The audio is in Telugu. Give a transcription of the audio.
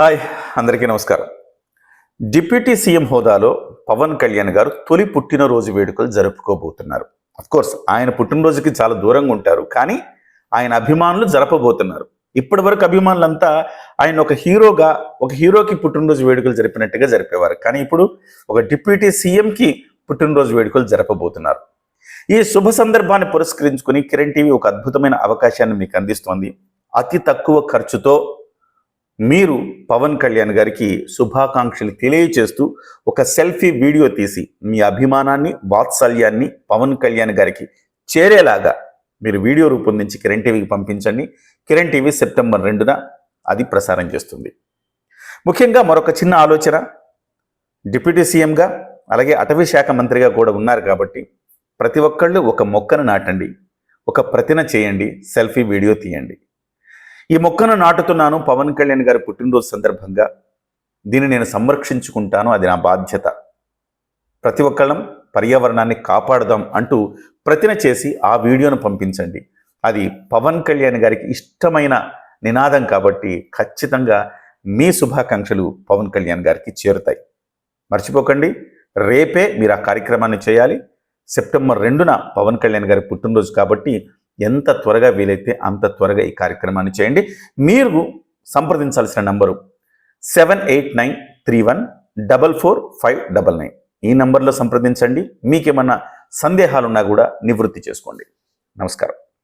హాయ్ అందరికీ నమస్కారం. డిప్యూటీ సీఎం హోదాలో పవన్ కళ్యాణ్ గారు తొలి పుట్టినరోజు వేడుకలు జరుపుకోబోతున్నారు. కోర్స్ ఆయన పుట్టినరోజుకి చాలా దూరంగా ఉంటారు కానీ ఆయన అభిమానులు జరపబోతున్నారు. ఇప్పటి వరకు అభిమానులంతా ఆయన ఒక హీరోగా ఒక హీరోకి పుట్టినరోజు వేడుకలు జరిపినట్టుగా జరిపేవారు. కానీ ఇప్పుడు ఒక డిప్యూటీ సీఎంకి పుట్టినరోజు వేడుకలు జరపబోతున్నారు. ఈ శుభ సందర్భాన్ని పురస్కరించుకుని కిరణ్ టీవీ ఒక అద్భుతమైన అవకాశాన్ని మీకు అందిస్తోంది. అతి తక్కువ ఖర్చుతో మీరు పవన్ కళ్యాణ్ గారికి శుభాకాంక్షలు తెలియచేస్తూ ఒక సెల్ఫీ వీడియో తీసి మీ అభిమానాన్ని వాత్సల్యాన్ని పవన్ కళ్యాణ్ గారికి చేరేలాగా మీరు వీడియో రూపొందించి కిరణ్ టీవీకి పంపించండి. కిరణ్ టీవీ సెప్టెంబర్ రెండున అది ప్రసారం చేస్తుంది. ముఖ్యంగా మరొక చిన్న ఆలోచన డిప్యూటీ సీఎంగా అలాగే అటవీ శాఖ మంత్రిగా కూడా ఉన్నారు కాబట్టి ప్రతి ఒక్కళ్ళు ఒక మొక్కను నాటండి. ఒక ప్రతిన చేయండి. సెల్ఫీ వీడియో తీయండి. ఈ మొక్కను నాటుతున్నాను. పవన్ కళ్యాణ్ గారి పుట్టినరోజు సందర్భంగా దీన్ని నేను సంరక్షించుకుంటాను. అది నా బాధ్యత. ప్రతి ఒక్కళ్ళం పర్యావరణాన్ని కాపాడదాం అంటూ ప్రతిన చేసి ఆ వీడియోను పంపించండి. అది పవన్ కళ్యాణ్ గారికి ఇష్టమైన నినాదం కాబట్టి ఖచ్చితంగా మీ శుభాకాంక్షలు పవన్ కళ్యాణ్ గారికి చేరుతాయి. మర్చిపోకండి. రేపే మీరు ఆ కార్యక్రమాన్ని చేయాలి. సెప్టెంబర్ రెండున పవన్ కళ్యాణ్ గారి పుట్టినరోజు కాబట్టి ఎంత త్వరగా వీలైతే అంత త్వరగా ఈ కార్యక్రమాన్ని చేయండి. మీరు సంప్రదించాల్సిన number seven eight nine three one double four five double nine. ఈ నంబర్లో సంప్రదించండి. మీకేమన్నా సందేహాలున్నా కూడా నివృత్తి చేసుకోండి. నమస్కారం.